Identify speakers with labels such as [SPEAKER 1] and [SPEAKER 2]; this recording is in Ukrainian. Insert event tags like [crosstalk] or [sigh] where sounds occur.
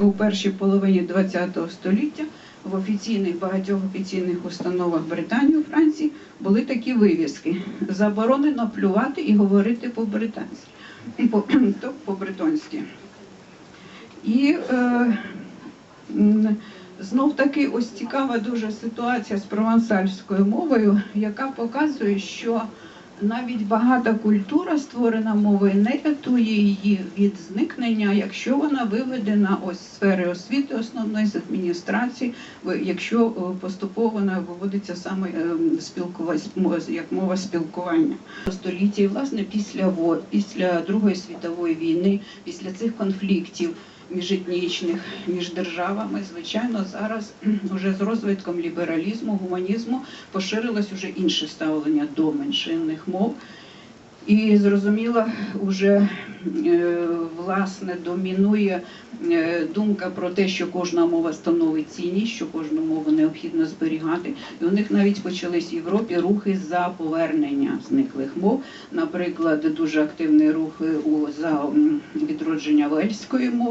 [SPEAKER 1] У першій половині ХХ століття в офіційних багатьох офіційних установах Британії у Франції були такі вивіски: заборонено плювати і говорити по-британськи, по, [clears throat] то по-бретонськи. І е, знов таки ось цікава дуже ситуація з провансальською мовою, яка показує, що навіть багата культура, створена мовою, не рятує її від зникнення, якщо вона виведена ось сфери освіти основної з адміністрації, якщо е, поступово вона виводиться саме е, спілкува- як мова спілкування. Століття, і власне після після Другої світової війни, після цих конфліктів міжетнічних, між державами, звичайно, зараз [clears throat] уже з розвитком лібералізму, гуманізму поширилось уже інше ставлення до меншинних мов. І зрозуміло, вже е, власне домінує е, думка про те, що кожна мова становить цінність, що кожну мову необхідно зберігати. І у них навіть почались в Європі рухи за повернення зниклих мов. Наприклад, дуже активний рух е, за відродження вельської мови.